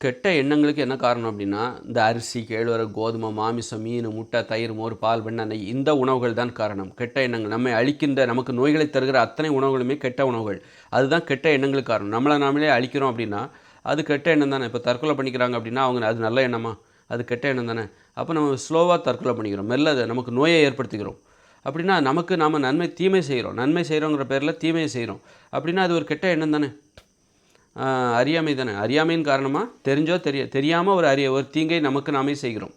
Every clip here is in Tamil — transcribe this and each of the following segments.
கெட்ட எண்ணங்களுக்கு என்ன காரணம் அப்படின்னா இந்த அரிசி கேழ்வரகு கோதுமை மாமிசம் மீன் முட்டை தயிர் மோர் பால் வெண்ணெய் நெய் இந்த உணவுகள் தான் காரணம். கெட்ட எண்ணங்கள். நம்மை அழிக்கின்ற நமக்கு நோய்களை தருகிற அத்தனை உணவுகளுமே கெட்ட உணவுகள். அதுதான் கெட்ட எண்ணங்களுக்கு காரணம். நம்மளை நாமளே அழிக்கிறோம் அப்படின்னா அது கெட்ட எண்ணம் தானே. இப்போ தற்கொலை பண்ணிக்கிறாங்க அப்படின்னா அவங்க அது நல்ல எண்ணமா? அது கெட்ட எண்ணம் தானே. அப்போ நம்ம ஸ்லோவாக தற்கொலை பண்ணிக்கிறோம். மெல்ல அதை நமக்கு நோயை ஏற்படுத்திக்கிறோம். அப்படின்னா நமக்கு நாம் நன்மை தீமை செய்கிறோம். நன்மை செய்கிறோங்கிற பேரில் தீமையை செய்கிறோம். அப்படின்னா அது ஒரு கெட்ட எண்ணம் தானே. அறியாமை தானே? அறியாமையின் காரணமாக தெரிஞ்சோ தெரிய தெரியாமல் ஒரு அறிய ஒரு தீங்கை நமக்கு நாமே செய்கிறோம்.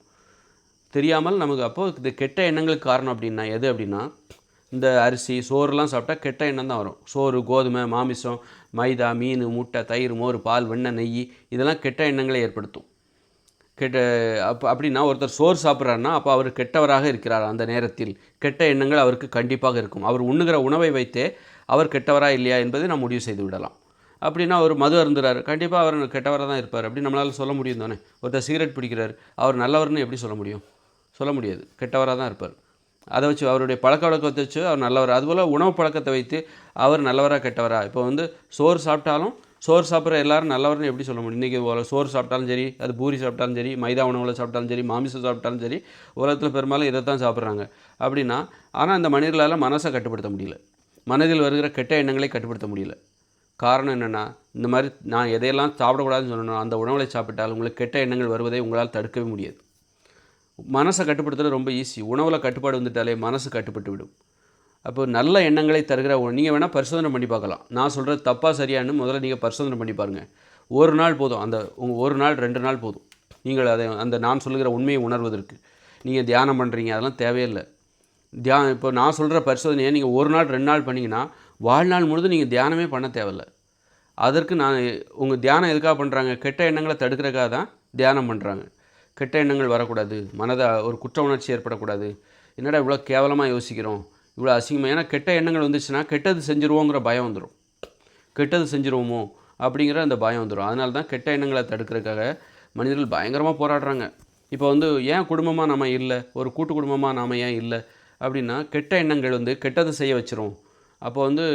தெரியாமல் நமக்கு அப்போது இது கெட்ட எண்ணங்களுக்கு காரணம் அப்படின்னா எது அப்படின்னா இந்த அரிசி சோறுலாம் சாப்பிட்டா கெட்ட எண்ணம் தான் வரும். சோறு கோதுமை மாமிசம் மைதா மீன் முட்டை தயிர் மோர் பால் வெண்ணெய் நெய் இதெல்லாம் கெட்ட எண்ணங்களை ஏற்படுத்தும். கெட்ட அப்போ அப்படின்னா ஒருத்தர் சோறு சாப்பிட்றாருன்னா அப்போ அவர் கெட்டவராக இருக்கிறார் அந்த நேரத்தில். கெட்ட எண்ணங்கள் அவருக்கு கண்டிப்பாக இருக்கும். அவர் உண்ணுகிற உணவை வைத்தே அவர் கெட்டவரா இல்லையா என்பதை நாம் முடிவு செய்து விடலாம். அப்படின்னா அவர் மது அருந்துறாரு. கண்டிப்பாக அவர் கெட்டவராக தான் இருப்பார். அப்படின்னு நம்மளால் சொல்ல முடியும் தானே? ஒருத்தர் சிகரெட் பிடிக்கிறார். அவர் நல்லவர்னு எப்படி சொல்ல முடியும்? சொல்ல முடியாது. கெட்டவராக தான் இருப்பார். அதை வச்சு அவருடைய பழக்க வழக்கத்தை வச்சு அவர் நல்லவர். அதுபோல் உணவு பழக்கத்தை வைத்து அவர் நல்லவராக கெட்டவரா. இப்போ வந்து சோறு சாப்பிட்டாலும் சோறு சாப்பிட்ற எல்லாரும் நல்லவர்னு எப்படி சொல்ல முடியும்? இன்றைக்கி சோறு சாப்பிட்டாலும் சரி அது பூரி சாப்பிட்டாலும் சரி மைதா உணவில் சாப்பிட்டாலும் சரி மாமிசம் சாப்பிட்டாலும் சரி உலகத்தில் பெரும்பாலும் இதை தான் சாப்பிட்றாங்க. அப்படின்னா ஆனால் அந்த மனிதர்களால் மனசை கட்டுப்படுத்த முடியல. மனதில் வருகிற கெட்ட எண்ணங்களை கட்டுப்படுத்த முடியல. காரணம் என்னென்னா இந்த மாதிரி நான் எதையெல்லாம் சாப்பிடக்கூடாதுன்னு சொன்னனோ அந்த உணவுகளை சாப்பிட்டால் உங்களுக்கு கெட்ட எண்ணங்கள் வருவதை உங்களால் தடுக்கவே முடியாது. மனசை கட்டுப்படுத்துறது ரொம்ப ஈஸி உணவில் கட்டுப்பாடு வந்துட்டாலே மனசு கட்டுப்பட்டு விடும். அப்போ நல்ல எண்ணங்களை தருகிற நீங்கள் வேணால் பரிசோதனை பண்ணி பார்க்கலாம். நான் சொல்கிறது தப்பாக சரியான்னு முதல்ல நீங்கள் பரிசோதனை பண்ணி பாருங்கள் ஒரு நாள் போதும். அந்த உங்கள் ஒரு நாள் ரெண்டு நாள் போதும். நீங்கள் அதை அந்த நான் சொல்லுகிற உண்மையை உணர்வதற்கு. நீங்கள் தியானம் பண்ணுறீங்க அதெல்லாம் தேவையில்லை. தியானம் இப்போ நான் சொல்கிற பரிசோதனையை நீங்கள் ஒரு நாள் ரெண்டு நாள் பண்ணிங்கன்னா வாழ்நாள் முழுதும் நீங்கள் தியானமே பண்ண தேவையில்ல. அதற்கு நான் உங்கள் தியானம் எதுக்காக பண்ணுறாங்க கெட்ட எண்ணங்களை தடுக்கிறக்காக தான் தியானம் பண்ணுறாங்க கெட்ட எண்ணங்கள் வரக்கூடாது. மனதை ஒரு குற்ற உணர்ச்சி ஏற்படக்கூடாது. என்னடா இவ்வளோ கேவலமாக யோசிக்கிறோம்? இவ்வளோ அசிங்கமாக ஏன்னா கெட்ட எண்ணங்கள் வந்துச்சுன்னா கெட்டது செஞ்சுருவோங்கிற பயம் வந்துடும் கெட்டது செஞ்சுருவோமோ? அப்படிங்கிற அந்த பயம் வந்துடும் அதனால தான் கெட்ட எண்ணங்களை தடுக்கிறதுக்காக மனிதர்கள் பயங்கரமாக போராடுறாங்க. இப்போ வந்து ஏன் குடும்பமாக நம்ம இல்லை? ஒரு கூட்டு குடும்பமாக நாம் ஏன் இல்லை? அப்படின்னா கெட்ட எண்ணங்கள் வந்து கெட்டதை செய்ய வச்சிரும். அப்போ வந்து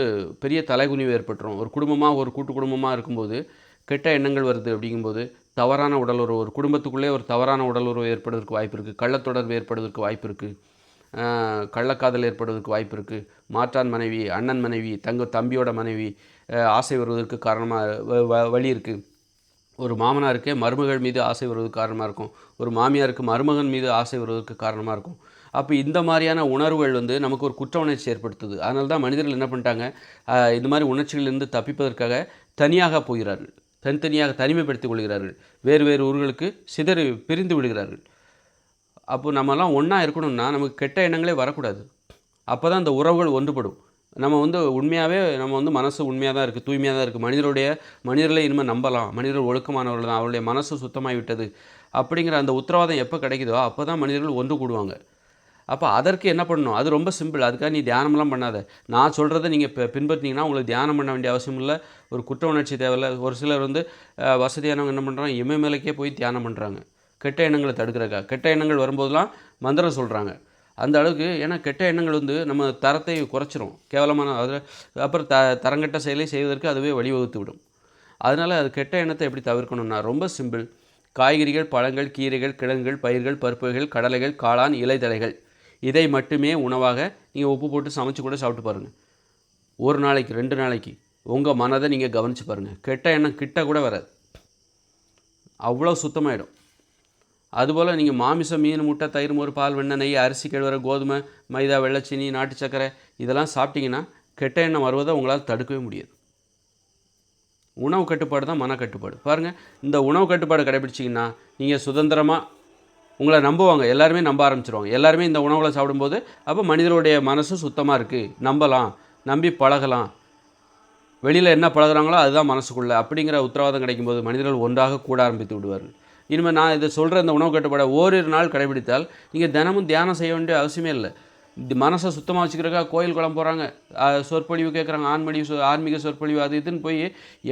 பெரிய தலைகுனிவு ஏற்பட்டுரும். ஒரு குடும்பமாக ஒரு கூட்டு குடும்பமாக இருக்கும்போது கெட்ட எண்ணங்கள் வருது அப்படிங்கும்போது தவறான உடல் ஒரு குடும்பத்துக்குள்ளே ஒரு தவறான உடலுறவு ஏற்படுவதற்கு வாய்ப்பு இருக்குது கள்ளத்தொடர்பு ஏற்படுவதற்கு வாய்ப்பு இருக்குது கள்ளக்காதல் ஏற்படுவதற்கு வாய்ப்பு இருக்குது மாற்றான் மனைவி அண்ணன் மனைவி தங்க தம்பியோட மனைவி ஆசை வருவதற்கு காரணமாக வழி இருக்குது ஒரு மாமனாருக்கே மருமகள் மீது ஆசை வருவதற்கு காரணமாக இருக்கும். ஒரு மாமியாருக்கு மருமகன் மீது ஆசை வருவதற்கு காரணமாக இருக்கும். அப்போ இந்த மாதிரியான உணர்வுகள் வந்து நமக்கு ஒரு குற்ற உணர்ச்சி ஏற்படுத்துது. அதனால தான் மனிதர்கள் என்ன பண்ணிட்டாங்க? இது இந்த மாதிரி உணர்ச்சிகளிலிருந்து தப்பிப்பதற்காக தனியாக போகிறார்கள். தனித்தனியாக தனிமைப்படுத்திக் கொள்கிறார்கள். வேறு வேறு ஊர்களுக்கு சிதறி பிரிந்து விடுகிறார்கள். அப்போ நம்மலாம் ஒன்றா இருக்கணும்னா நமக்கு கெட்ட எண்ணங்களே வரக்கூடாது. அப்போ தான் அந்த உறவுகள் ஒன்றுபடும். நம்ம வந்து உண்மையாகவே நம்ம வந்து மனசு உண்மையாக தான் இருக்குது தூய்மையாக தான் இருக்குது மனிதருடைய மனிதர்களை இனிமேல் நம்பலாம். மனிதர்கள் ஒழுக்கமானவர்கள் தான். அவருடைய மனசு சுத்தமாகி விட்டது அப்படிங்கிற அந்த உத்தரவாதம் எப்போ கிடைக்குதோ அப்போ தான் மனிதர்கள் ஒன்று கூடுவாங்க. அப்போ அதற்கு என்ன பண்ணணும்? அது ரொம்ப சிம்பிள். அதுக்காக நீ தியானம்லாம் பண்ணாத. நான் சொல்கிறத நீங்கள் இப்போ பின்பற்றினீங்கன்னா உங்களுக்கு தியானம் பண்ண வேண்டிய அவசியம் இல்லை. ஒரு குற்ற உணர்ச்சி தேவையில்லை. ஒரு சிலர் வந்து வசதியானவங்க என்ன பண்ணுறாங்க இமயமலைக்கே போய் தியானம் பண்ணுறாங்க கெட்ட எண்ணங்களை தடுக்கிறக்கா கெட்ட எண்ணங்கள் வரும்போதெல்லாம் மந்திரம் சொல்கிறாங்க அந்த அளவுக்கு ஏன்னா கெட்ட எண்ணங்கள் வந்து நம்ம தரத்தை குறைச்சிரும். கேவலமான அதில் அப்புறம் த தரங்கெட்ட செயலை செய்வதற்கு அதுவே வழிவகுத்து விடும். அதனால் அது கெட்ட எண்ணத்தை எப்படி தவிர்க்கணும்னா ரொம்ப சிம்பிள். காய்கறிகள் பழங்கள் கீரைகள் கிழங்குகள் பயிர்கள் பருப்புகள் கடலைகள் காளான் இலைதலைகள் இதை மட்டுமே உணவாக நீங்கள் உப்பு போட்டு சமைச்சு கூட சாப்பிட்டு பாருங்கள் ஒரு நாளைக்கு ரெண்டு நாளைக்கு உங்கள் மனதை நீங்கள் கவனித்து பாருங்கள் கெட்ட எண்ணம் கிட்ட கூட வராது. அவ்வளோ சுத்தமாயிடும். அதுபோல் நீங்கள் மாமிசம் மீன் முட்டை தயிர் மோர் பால் வெண்ணெய் நெய் அரிசி கிழவரை கோதுமை மைதா வெள்ளச்சினி நாட்டு சர்க்கரை இதெல்லாம் சாப்பிட்டிங்கன்னா கெட்ட எண்ணம் வருவதை உங்களால் தடுக்கவே முடியாது. உணவு கட்டுப்பாடு தான் மன கட்டுப்பாடு. பாருங்கள் இந்த உணவு கட்டுப்பாடு கடைபிடிச்சிங்கன்னா நீங்கள் சுதந்திரமாக உங்களை நம்புவாங்க. எல்லாருமே நம்ப ஆரம்பிச்சிருவாங்க. எல்லாருமே இந்த உணவுகளை சாப்பிடும்போது அப்போ மனிதனுடைய மனசு சுத்தமாக இருக்குது நம்பலாம் நம்பி பழகலாம். வெளியில் என்ன பழகுறாங்களோ அதுதான் மனசுக்குள்ளே. அப்படிங்கிற உத்தரவாதம் கிடைக்கும்போது மனிதர்கள் ஒன்றாக கூட ஆரம்பித்து விடுவார்கள். இனிமேல் நான் இதை சொல்கிற இந்த உணவு கட்டுப்பாடை ஓரிரு நாள் கடைபிடித்தால் நீங்கள் தினமும் தியானம் செய்ய வேண்டிய அவசியமே இல்லை. இந்த மனசை சுத்தமாக வச்சுக்கிறக்கா கோயில் குளம் போகிறாங்க சொற்பொழிவு கேட்குறாங்க ஆன்மடி சொ ஆன்மீக சொற்பொழிவு அது இதுன்னு போய்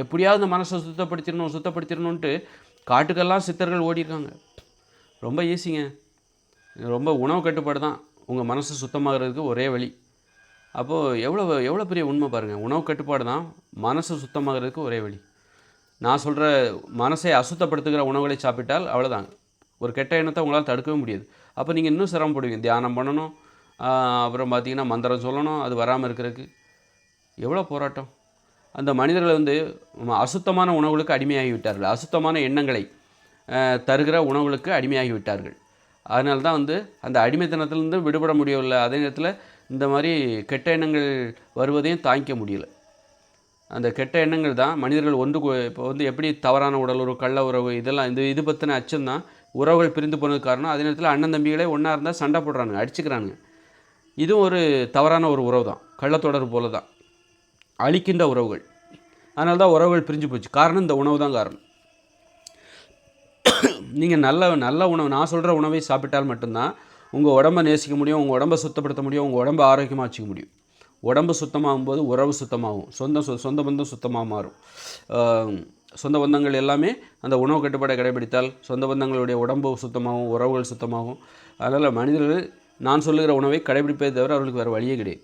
எப்படியாவது இந்த மனசை சுத்தப்படுத்திடணும் சுத்தப்படுத்திடணுன்ட்டு காட்டுக்கெல்லாம் சித்தர்கள் ஓடிருக்காங்க ரொம்ப ஈஸிங்க. ரொம்ப உணவு கட்டுப்பாடு தான். உங்கள் மனசு சுத்தமாகிறதுக்கு ஒரே வழி. அப்போது எவ்வளோ எவ்வளோ பெரிய உண்மை பாருங்கள் உணவு கட்டுப்பாடு தான் மனசு சுத்தமாகிறதுக்கு ஒரே வழி. நான் சொல்கிற மனசை அசுத்தப்படுத்துகிற உணவுகளை சாப்பிட்டால் அவ்வளோதான் ஒரு கெட்ட எண்ணத்தை உங்களால் தடுக்கவே முடியாது. அப்போ நீங்கள் இன்னும் சிரமப்படுவீங்க. தியானம் பண்ணணும். அப்புறம் பார்த்தீங்கன்னா மந்திரம் சொல்லணும். அது வராமல் இருக்கிறதுக்கு. எவ்வளோ போராட்டம். அந்த மனிதர்கள் வந்து அசுத்தமான உணவுகளுக்கு அடிமையாகி விட்டார்கள். அசுத்தமான எண்ணங்களை தருகிற உணவுகளுக்கு அடிமையாகி விட்டார்கள். அதனால தான் வந்து அந்த அடிமைத்தனத்திலேருந்து விடுபட முடியவில்லை. அதே நேரத்தில் இந்த மாதிரி கெட்ட எண்ணங்கள் வருவதையும் தாங்கிக்க முடியல. அந்த கெட்ட எண்ணங்கள் தான் மனிதர்கள் ஒன்று இப்போ வந்து எப்படி தவறான உடல் உறவு கள்ள உறவு இதெல்லாம் இந்த இது பற்றின அச்சம் தான். உறவுகள் பிரிந்து போனதுக்கு காரணம் அதே நேரத்தில் அண்ணன் தம்பிகளே ஒன்றா இருந்தால் சண்டை போடுறானுங்க அடிச்சுக்கிறானுங்க. இதுவும் ஒரு தவறான ஒரு உறவு தான் கள்ளத்தொடர் போல தான். அழிக்கின்ற உறவுகள். அதனால தான் உறவுகள் பிரிஞ்சு போச்சு. காரணம் இந்த உணவு தான் காரணம். நீங்கள் நல்ல நல்ல உணவு நான் சொல்கிற உணவை சாப்பிட்டால் மட்டும்தான் உங்கள் உடம்பை நேசிக்க முடியும் உங்கள் உடம்பை சுத்தப்படுத்த முடியும் உங்கள் உடம்பை ஆரோக்கியமாக வச்சுக்க முடியும். உடம்பு சுத்தமாகும் போது உறவு சுத்தமாகும். சொந்த சொந்த பந்தம் சுத்தமாக மாறும். சொந்த பந்தங்கள் எல்லாமே அந்த உணவு கட்டுப்பாடை கடைபிடித்தால் சொந்த பந்தங்களுடைய உடம்பு சுத்தமாகும் உறவுகள் சுத்தமாகும். அதனால் மனிதர்கள் நான் சொல்லுகிற உணவை கடைபிடிப்பதை தவிர அவர்களுக்கு வேறு வழியே கிடையாது.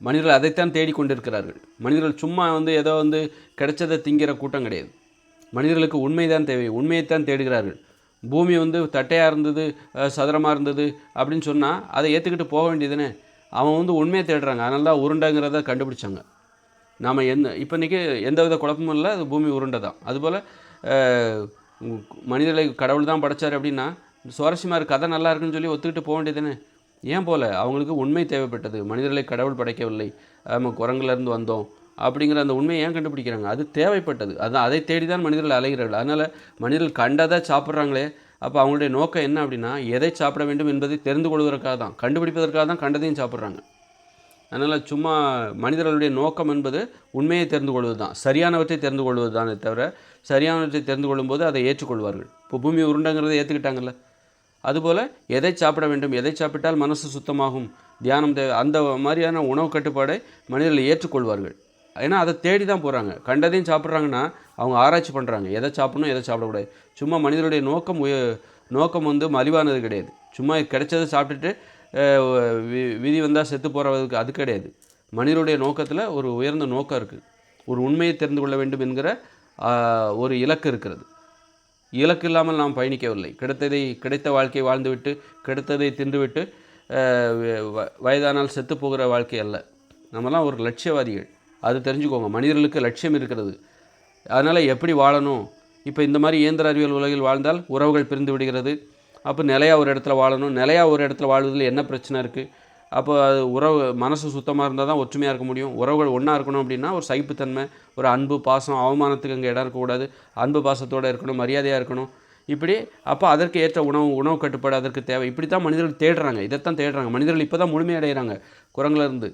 மனிதர்கள் அதைத்தான் தேடிக்கொண்டிருக்கிறார்கள் மனிதர்கள் சும்மா வந்து ஏதோ வந்து கிடைச்சதை திங்கிற கூட்டம் கிடையாது. மனிதர்களுக்கு உண்மைதான் தேவை. உண்மையைத்தான் தேடுகிறார்கள். பூமி வந்து தட்டையாக இருந்தது சதுரமாக இருந்தது அப்படின்னு சொன்னால் அதை ஏற்றுக்கிட்டு போக வேண்டியதுன்னு அவன் வந்து உண்மையை தேடுறாங்க. அதனால தான் உருண்டைங்கிறத கண்டுபிடிச்சாங்க. நாம் எந்த இப்போ இன்றைக்கி எந்த வித குழப்பமும் இல்லை அது பூமி உருண்டை தான். அதுபோல் மனிதர்களை கடவுள் தான் படைச்சார் அப்படின்னா சுவாரஸ்யமாக இருக்கு கதை நல்லா இருக்குன்னு சொல்லி ஒத்துக்கிட்டு போக தானே ஏன் போல்? அவங்களுக்கு உண்மை தேவைப்பட்டது. மனிதர்களை கடவுள் படைக்கவில்லை. நம்ம குரங்குலேருந்து வந்தோம் அப்படிங்கிற அந்த உண்மையை ஏன் கண்டுபிடிக்கிறாங்க? அது தேவைப்பட்டது. அதான் அதை தேடி தான் மனிதர்கள் அலைகிறார்கள். அதனால் மனிதர்கள் கண்டதை சாப்பிட்றாங்களே அப்போ அவங்களுடைய நோக்கம் என்ன அப்படின்னா எதை சாப்பிட வேண்டும் என்பதை தெரிந்து கொள்வதற்காக தான் கண்டுபிடிப்பதற்காக தான் கண்டதையும் சாப்பிட்றாங்க. அதனால் சும்மா மனிதர்களுடைய நோக்கம் என்பது உண்மையை தெரிந்து கொள்வது தான் சரியானவற்றை தெரிந்து கொள்வது தானே தவிர சரியானவற்றை தெரிந்து கொள்ளும்போது அதை ஏற்றுக்கொள்வார்கள். இப்போ பூமி உருண்டைங்கிறத ஏற்றுக்கிட்டாங்கல்ல அதுபோல் எதை சாப்பிட வேண்டும் எதை சாப்பிட்டால் மனசு சுத்தமாகும் தியானம் தேவை அந்த மாதிரியான உணவு கட்டுப்பாடை மனிதர்கள் ஏற்றுக்கொள்வார்கள். ஏன்னா அதை தேடி தான் போகிறாங்க கண்டதையும் சாப்பிட்றாங்கன்னா அவங்க ஆராய்ச்சி பண்ணுறாங்க எதை சாப்பிடணும் எதை சாப்பிடக்கூடாது. சும்மா மனிதனுடைய நோக்கம் உய- நோக்கம் வந்து மலிவானது கிடையாது. சும்மா கிடைச்சதை சாப்பிட்டுட்டு வி- விதி வந்தால் செத்து போகிறதுக்கு அது கிடையாது. மனிதனுடைய நோக்கத்தில் ஒரு உயர்ந்த நோக்கம் இருக்குது ஒரு உண்மையை தெரிந்து கொள்ள வேண்டும் என்கிற ஒரு இலக்கு இருக்கிறது. இலக்கு இல்லாமல் நாம் பயணிக்கவில்லை. கிடைத்ததை கிடைத்த வாழ்க்கையை வாழ்ந்துவிட்டு கிடைத்ததை தின்றுவிட்டு வயதானால் செத்து போகிற வாழ்க்கை அல்ல. நம்மலாம் ஒரு லட்சியவாதிகள். அது தெரிஞ்சுக்கோங்க. மனிதர்களுக்கு லட்சியம் இருக்கிறது. அதனால் எப்படி வாழணும்? இப்போ இந்த மாதிரி இயந்திர அறிவியல் உலகில் வாழ்ந்தால் உறவுகள் பிரிந்து விடுகிறது. அப்போ நிலையாக ஒரு இடத்துல வாழணும். நிலையா ஒரு இடத்துல வாழ்வதில் என்ன பிரச்சனை இருக்குது அப்போ அது உறவு மனசு சுத்தமாக இருந்தால் தான் ஒற்றுமையாக இருக்க முடியும். உறவுகள் ஒன்றா இருக்கணும் அப்படின்னா ஒரு சகிப்புத்தன்மை ஒரு அன்பு பாசம் அவமானத்துக்கு அங்கே இடம் இருக்கக்கூடாது. அன்பு பாசத்தோடு இருக்கணும் மரியாதையாக இருக்கணும். இப்படி அப்போ அதற்கு ஏற்ற உணவு உணவு கட்டுப்பாடு அதற்கு தேவை. இப்படி தான் மனிதர்கள் தேடுறாங்க. இதைத்தான் தேடுறாங்க. மனிதர்கள் இப்போ தான் முழுமையடைகிறாங்க குரங்குலேருந்து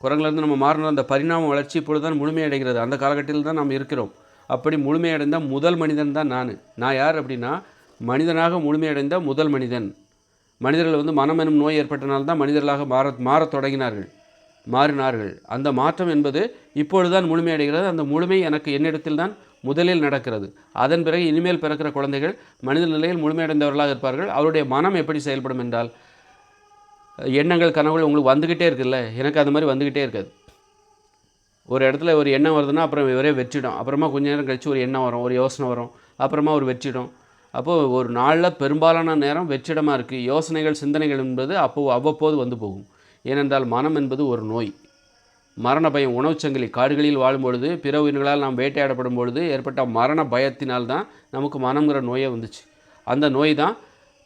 குரங்குலேருந்து நம்ம மாறின அந்த பரிணாம வளர்ச்சி இப்பொழுது தான் முழுமையடைகிறது. அந்த காலகட்டத்தில் தான் நாம் இருக்கிறோம். அப்படி முழுமையடைந்த முதல் மனிதன் தான் நான். நான் யார் அப்படின்னா மனிதனாக முழுமையடைந்த முதல் மனிதன். மனிதர்கள் வந்து மனம் எனும் நோய் ஏற்பட்டனால்தான் தான் மனிதர்களாக மாற மாறத் தொடங்கினார்கள் மாறினார்கள். அந்த மாற்றம் என்பது இப்பொழுதுதான் முழுமையடைகிறது. அந்த முழுமை எனக்கு என்னிடத்தில் தான் முதலில் நடக்கிறது. அதன் பிறகு இனிமேல் பிறக்கிற குழந்தைகள் மனித நிலையில் முழுமையடைந்தவர்களாக இருப்பார்கள். அவருடைய மனம் எப்படி செயல்படும் என்றால் எண்ணங்கள் கனவுகள் உங்களுக்கு வந்துக்கிட்டே இருக்குல்ல? எனக்கு அந்த மாதிரி வந்துக்கிட்டே இருக்காது. ஒரு இடத்துல ஒரு எண்ணம் வருதுன்னா அப்புறம் ஒரே வெற்றிடும். அப்புறமா கொஞ்ச நேரம் கழித்து ஒரு எண்ணம் வரும் ஒரு யோசனை வரும். அப்புறமா ஒரு வெற்றிடும். அப்போது ஒரு நாளில் பெரும்பாலான நேரம் வெற்றிடமாக இருக்குது யோசனைகள் சிந்தனைகள் என்பது அப்போ அவ்வப்போது வந்து போகும். ஏனென்றால் மனம் என்பது ஒரு நோய். மரண பயம் உணவுச்சங்கிலி காடுகளில் வாழும்பொழுது பிற உயிர்களால் நாம் வேட்டையாடப்படும் பொழுது ஏற்பட்ட மரண பயத்தினால் தான் நமக்கு மனம்ங்கிற நோயே வந்துச்சு. அந்த நோய் தான்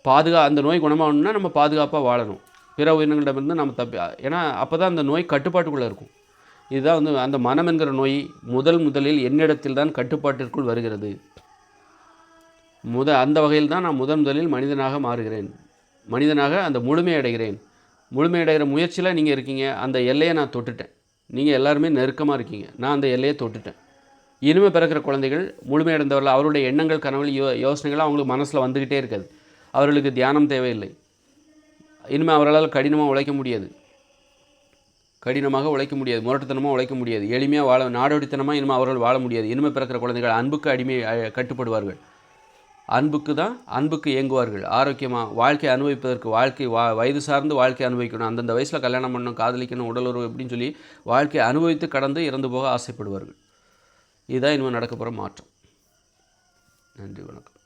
பாதுகா அந்த நோய் குணமாகணும்னா நம்ம பாதுகாப்பாக வாழணும். பிற உயிரினங்களிடமிருந்து நம்ம தப்பி ஏன்னா அப்போ தான் அந்த நோய் கட்டுப்பாட்டுக்குள்ளே இருக்கும். இதுதான் வந்து அந்த மனம் என்கிற நோய் முதல் முதலில் என்னிடத்தில் தான் கட்டுப்பாட்டிற்குள் வருகிறது. முத அந்த வகையில் தான் நான் முதன் முதலில் மனிதனாக மாறுகிறேன். மனிதனாக அந்த முழுமையடைகிறேன் முழுமையடைகிற முயற்சியில் நீங்கள் இருக்கீங்க. அந்த எல்லையை நான் தொட்டுட்டேன். நீங்கள் எல்லாருமே நெருக்கமாக இருக்கீங்க. நான் அந்த எல்லையை தொட்டுட்டேன். இனிமே பிறக்கிற குழந்தைகள் முழுமையடைந்தவர்கள் அவருடைய எண்ணங்கள் கனவுகள் யோ யோசனைகள் அவங்களுக்கு மனசில் வந்துக்கிட்டே இருக்காது. அவர்களுக்கு தியானம் தேவையில்லை. இனிமேல் அவர்களால் கடினமாக உழைக்க முடியாது. கடினமாக உழைக்க முடியாது. முரட்டுத்தனமாக உழைக்க முடியாது. எளிமையாக வாழ நாடோடித்தனமாக இனிமேல் அவர்கள் வாழ முடியாது. இனிமேல் பிறக்கிற குழந்தைகள் அன்புக்கு அடிமை கட்டுப்படுவார்கள். அன்புக்கு தான் அன்புக்கு இயங்குவார்கள் ஆரோக்கியமாக வாழ்க்கை அனுபவிப்பதற்கு வாழ்க்கை வா வயது சார்ந்து வாழ்க்கை அனுபவிக்கணும். அந்தந்த வயசில் கல்யாணம் பண்ணணும் காதலிக்கணும் உடலுறவு இப்படின்னு சொல்லி வாழ்க்கையை அனுபவித்து கடந்து இறந்து போக ஆசைப்படுவார்கள். இதுதான் இனிமேல் நடக்க போகிற மாற்றம். நன்றி வணக்கம்.